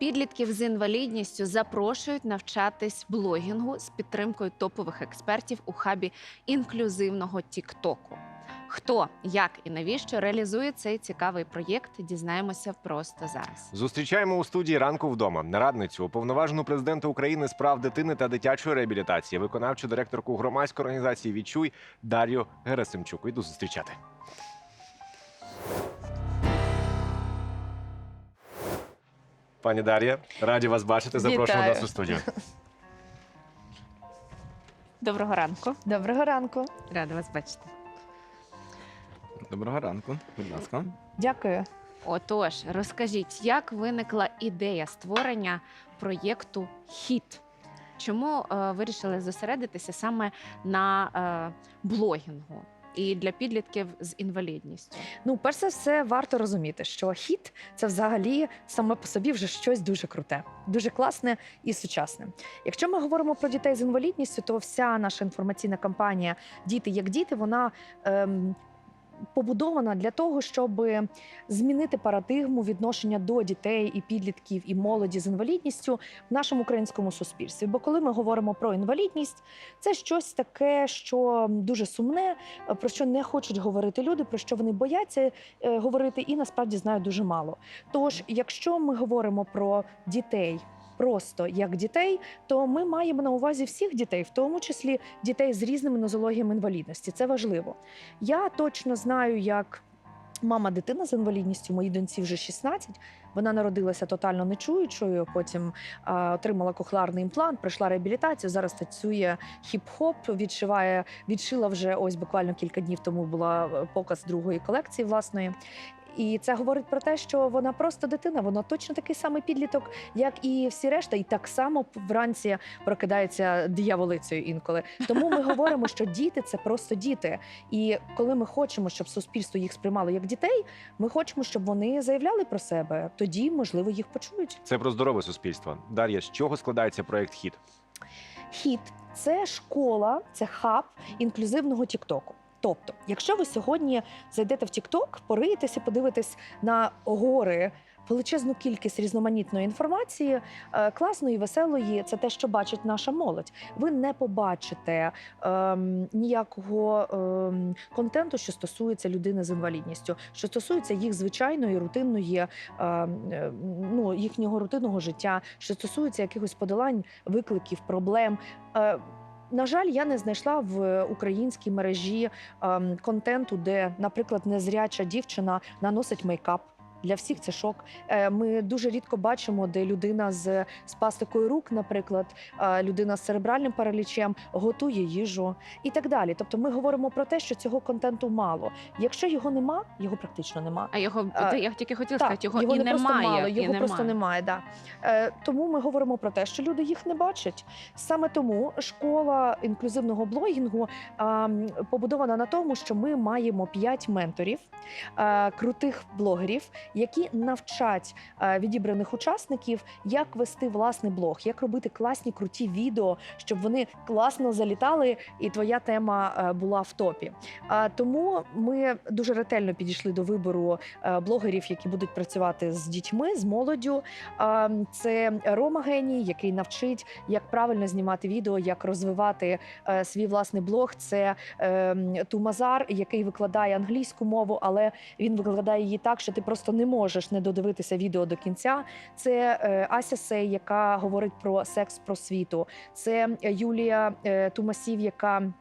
Підлітків з інвалідністю запрошують навчатись блогінгу з підтримкою топових експертів у хабі інклюзивного Тіктоку. Хто, як і навіщо реалізує цей цікавий проєкт, дізнаємося просто зараз. Зустрічаємо у студії ранку вдома нарадницю, уповноважену президента України з прав дитини та дитячої реабілітації, виконавчу директорку громадської організації Відчуй Дар'ю Герасимчук. Іду зустрічати. Пані Дар'я, раді вас бачити. Запрошуємо Вітаю. нас у студію. Доброго ранку, Доброго ранку. рада вас бачити. Доброго ранку, будь ласка. Дякую. Отож, розкажіть, як виникла ідея створення проєкту Хіт? Чому е, вирішили зосередитися саме на е, блогінгу і для підлітків з інвалідністю? Ну, перш за все, варто розуміти, що хіт це взагалі саме по собі вже щось дуже круте, дуже класне і сучасне. Якщо ми говоримо про дітей з інвалідністю, то вся наша інформаційна кампанія Діти як діти, вона ем, побудована для того, щоб змінити парадигму відношення до дітей і підлітків і молоді з інвалідністю в нашому українському суспільстві. Бо коли ми говоримо про інвалідність, це щось таке, що дуже сумне, про що не хочуть говорити люди, про що вони бояться е, говорити, і насправді знають дуже мало. Тож, якщо ми говоримо про дітей. Просто як дітей, то ми маємо на увазі всіх дітей, в тому числі дітей з різними нозологіями інвалідності. Це важливо. Я точно знаю, як мама дитина з інвалідністю, моїй доньці вже 16, Вона народилася тотально нечуючою. Потім а, отримала кохлеарний імплант, пройшла реабілітацію. Зараз танцює хіп-хоп, відшиває, відшила вже ось буквально кілька днів тому була е, показ другої колекції власної. І це говорить про те, що вона просто дитина, вона точно такий самий підліток, як і всі решта, і так само вранці прокидається дияволицею інколи. Тому ми говоримо, що діти це просто діти. І коли ми хочемо, щоб суспільство їх сприймало як дітей, ми хочемо, щоб вони заявляли про себе. Тоді, можливо, їх почують. Це про здорове суспільство. Дар'я, з чого складається проект Хіт? Хіт це школа, це хаб інклюзивного Тіктоку. Тобто, якщо ви сьогодні зайдете в Тікток, пориєтеся, подивитесь на гори. Величезну кількість різноманітної інформації, е, класної, веселої, це те, що бачить наша молодь. Ви не побачите ем, ніякого ем, контенту, що стосується людини з інвалідністю, що стосується їх звичайної рутинної, ем, е, ну їхнього рутинного життя, що стосується якихось подолань, викликів, проблем. Е, на жаль, я не знайшла в українській мережі ем, контенту, де, наприклад, незряча дівчина наносить мейкап. Для всіх це шок. Е, Ми дуже рідко бачимо, де людина з спастикою рук, наприклад, е, людина з церебральним паралічем готує їжу і так далі. Тобто, ми говоримо про те, що цього контенту мало. Якщо його нема, його практично нема. А його А, я тільки хотіла Так, сказати, його, його і не немає. просто мало, і його просто немає. Да. Е, тому ми говоримо про те, що люди їх не бачать. Саме тому школа інклюзивного блогінгу е, побудована на тому, що ми маємо п'ять менторів, е, крутих блогерів, які навчать е, відібраних учасників, як вести власний блог, як робити класні круті відео, щоб вони класно залітали, і твоя тема е, була в топі. Тому ми дуже ретельно підійшли до вибору е, блогерів, які будуть працювати з дітьми, з молоддю. Це Рома Геній, який навчить, як правильно знімати відео, як розвивати свій власний блог. Це е, Тумазар, який викладає англійську мову, але він викладає її так, що ти просто не можеш не додивитися відео до кінця. Це е, Ася Сей, яка говорить про секс просвіту. Це Юлія е, Тумасів, яка.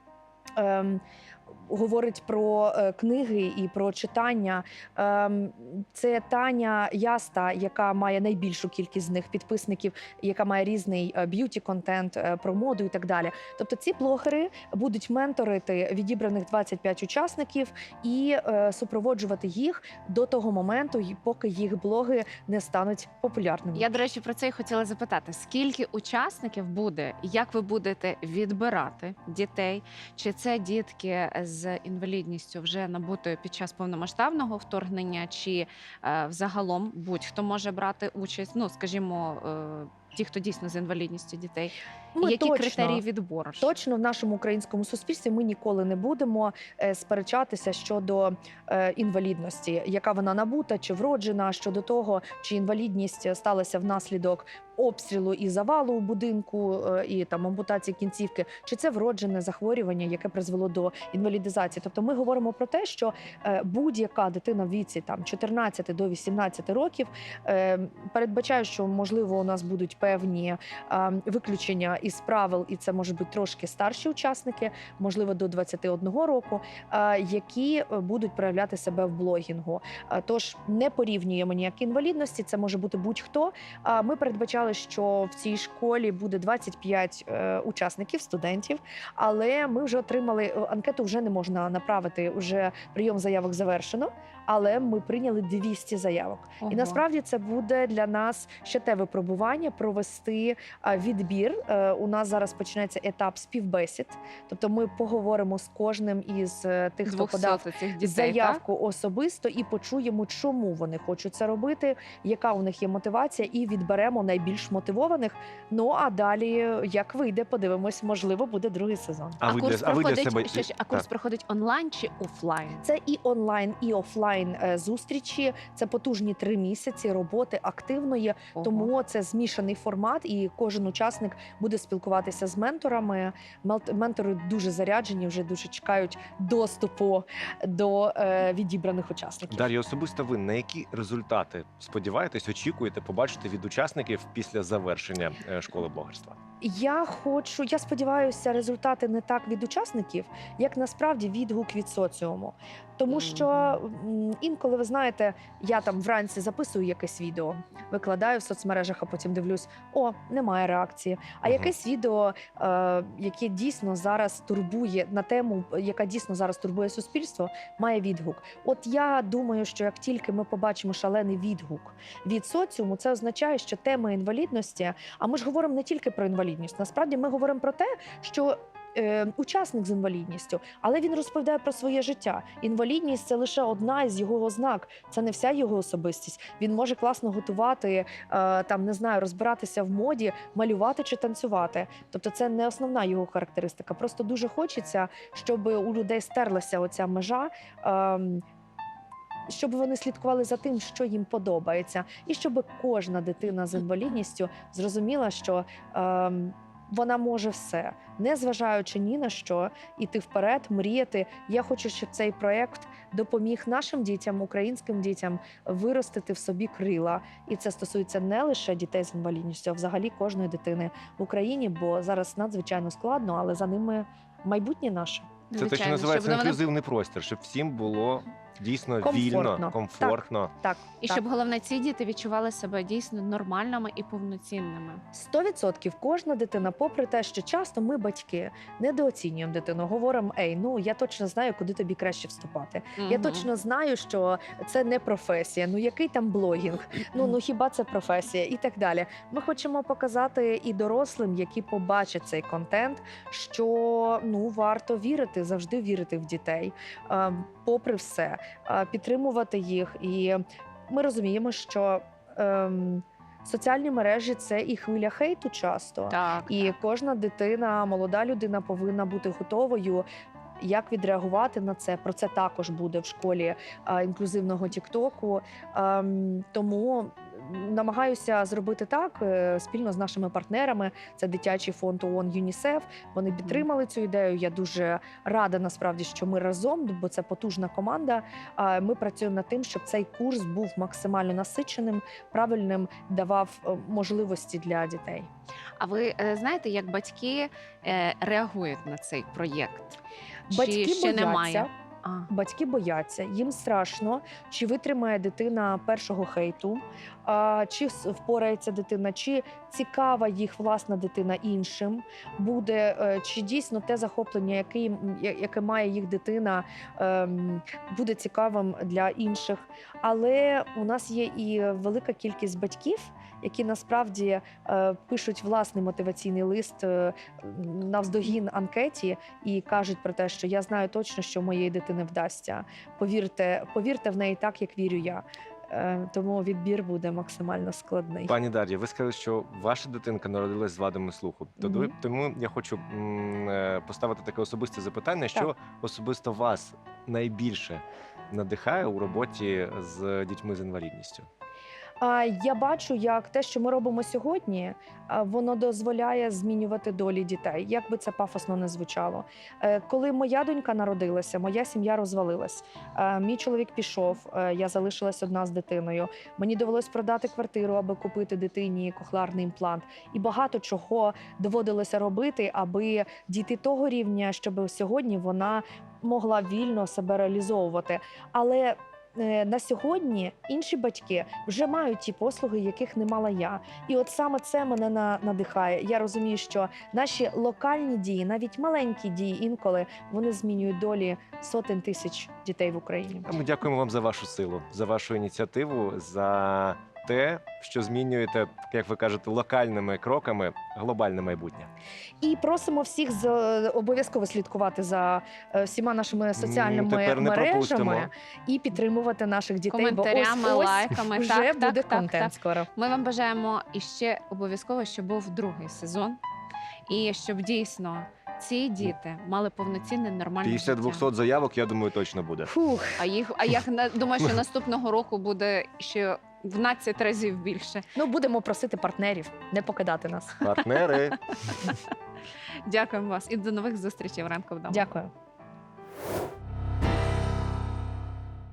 Говорить про е, книги і про читання. Ем, це Таня Яста, яка має найбільшу кількість з них підписників, яка має різний б'юті контент е, про моду і так далі. Тобто, ці блогери будуть менторити відібраних 25 учасників і е, супроводжувати їх до того моменту, поки їх блоги не стануть популярними. Я, до речі, про це і хотіла запитати: скільки учасників буде, як ви будете відбирати дітей? Чи це дітки з інвалідністю вже набутою під час повномасштабного вторгнення, чи е, взагалом будь-хто може брати участь? Ну, скажімо, е, ті, хто дійсно з інвалідністю дітей. Ми Які точно, критерії відбору? Точно в нашому українському суспільстві ми ніколи не будемо е, сперечатися щодо е, інвалідності, яка вона набута чи вроджена, щодо того, чи інвалідність сталася внаслідок обстрілу і завалу у будинку, е, і там ампутації кінцівки, чи це вроджене захворювання, яке призвело до інвалідизації. Тобто, ми говоримо про те, що будь-яка дитина в віці там 14 до 18 років передбачаю, що можливо у нас будуть певні виключення із правил, і це можуть бути трошки старші учасники, можливо, до 21 року, е, які е, будуть проявляти себе в блогінгу. Е, Тож не порівнюємо ніякі інвалідності, це може бути будь-хто. Ми передбачали, що в цій школі буде 25 е, учасників, студентів, але ми вже отримали анкету, вже не можна направити. Уже прийом заявок завершено, але ми прийняли 200 заявок. Ого. І насправді це буде для нас ще те випробування провести відбір. Е, У нас зараз почнеться етап співбесід. Тобто ми поговоримо з кожним із е, тих, хто подав цих дітей, так? заявку особисто і почуємо, чому вони хочуть це робити, яка у них є мотивація, і відберемо найбільш мотивованих. Ну а далі, як вийде, подивимось, можливо, буде другий сезон. А, ви курс для, а ви для проходить, себе ще ж- а курс проходить онлайн чи офлайн? Це і онлайн, і офлайн е, зустрічі. Це потужні три місяці роботи активної. Ого. Тому це змішаний формат, і кожен учасник буде спілкуватися з менторами. Ментори дуже заряджені, вже дуже чекають доступу до е, відібраних учасників. Дар'я, особисто ви на які результати сподіваєтесь, очікуєте побачити від учасників після завершення е, школи блогерства? Я хочу, я сподіваюся, результати не так від учасників, як насправді відгук від соціуму. Тому що інколи ви знаєте, я там вранці записую якесь відео, викладаю в соцмережах, а потім дивлюсь: о, немає реакції. А якесь відео, е, яке дійсно зараз турбує на тему, яка дійсно зараз турбує суспільство, має відгук. От я думаю, що як тільки ми побачимо шалений відгук від соціуму, це означає, що тема інвалідності. А ми ж говоримо не тільки про інвалідність. Насправді ми говоримо про те, що. Е, учасник з інвалідністю, але він розповідає про своє життя. Інвалідність це лише одна із його ознак, це не вся його особистість. Він може класно готувати, е, там не знаю, розбиратися в моді, малювати чи танцювати. Тобто, це не основна його характеристика. Просто дуже хочеться, щоб у людей стерлася оця межа. Щоб вони слідкували за тим, що їм подобається, і щоб кожна дитина з інвалідністю зрозуміла, що ем, вона може все, не зважаючи ні на що, іти вперед, мріяти. Я хочу, щоб цей проект допоміг нашим дітям, українським дітям, виростити в собі крила. І це стосується не лише дітей з інвалідністю, а взагалі кожної дитини в Україні, бо зараз надзвичайно складно, але за ними майбутнє наше. Це те, що називається щоб інклюзивний простір, щоб всім було дійсно Комфортно. вільно, комфортно. Так, І так. щоб головне ці діти відчували себе дійсно нормальними і повноцінними. 100% кожна дитина, попри те, що часто ми, батьки, недооцінюємо дитину, говоримо: ей, ну я точно знаю, куди тобі краще вступати. Я Мгм. точно знаю, що це не професія. Ну який там блогінг? Ну ну хіба це професія? І так далі. Ми хочемо показати і дорослим, які побачать цей контент, що ну варто вірити, завжди вірити в дітей, е, попри все, підтримувати їх. І ми розуміємо, що. ем, Соціальні мережі це і хвиля хейту часто. Так, І кожна дитина, молода людина повинна бути готовою. Як відреагувати на це? Про це також буде в школі а, інклюзивного Тіктоку. Ем, тому намагаюся зробити так е, спільно з нашими партнерами. Це дитячий фонд ООН ЮНІСЕФ. Вони підтримали цю ідею. Я дуже рада насправді, що ми разом, бо це потужна команда. Ми працюємо над тим, щоб цей курс був максимально насиченим, правильним, давав е, можливості для дітей. А ви е, знаєте, як батьки реагують на цей проєкт? Батьки Чи ще бояться. немає? А, Батьки бояться, їм страшно, чи витримає дитина першого хейту, а, чи впорається дитина, чи цікава їх власна дитина іншим буде, е, чи дійсно те захоплення, яке, яке має їх дитина, ем, буде цікавим для інших. Але у нас є і велика кількість батьків, які насправді е, пишуть власний мотиваційний лист е, навздогін анкеті і кажуть про те, що я знаю точно, що моєї дитини вдасться. Повірте, повірте в неї так, як вірю я. Е, Тому відбір буде максимально складний. Пані Дар'я, ви сказали, що ваша дитинка народилась з вадами слуху. Тому, Мгм. тому я хочу поставити таке особисте запитання, що Так. особисто вас найбільше надихає у роботі з дітьми з інвалідністю? Я бачу, як те, що ми робимо сьогодні, воно дозволяє змінювати долі дітей, як би це пафосно не звучало. Е, Коли моя донька народилася, моя сім'я розвалилась. Е, Мій чоловік пішов, е, я залишилась одна з дитиною. Мені довелось продати квартиру, аби купити дитині кохлеарний імплант. І багато чого доводилося робити, аби дійти того рівня, щоб сьогодні вона могла вільно себе реалізовувати. Але на сьогодні інші батьки вже мають ті послуги, яких не мала я. І от саме це мене на- надихає. Я розумію, що наші локальні дії, навіть маленькі дії, інколи вони змінюють долі сотень тисяч дітей в Україні. Ми дякуємо вам за вашу силу, за вашу ініціативу, за те, що змінюєте, як ви кажете, локальними кроками глобальне майбутнє. І просимо всіх з- обов'язково слідкувати за е, всіма нашими соціальними тепер не пропустимо. мережами і підтримувати наших дітей. Коментарями, бо ось, ось лайками. вже так, буде так, так, контент так. скоро. Ми вам бажаємо іще обов'язково, щоб був другий сезон, і щоб дійсно ці діти мали повноцінне нормальне Після життя. 200 заявок, я думаю, точно буде. Фух. А їх, а я на- думаю, що наступного року буде ще 12 разів більше. Ну будемо просити партнерів не покидати нас. Партнери. Дякуємо вас і до нових зустрічей в ранку вдома. Дякую.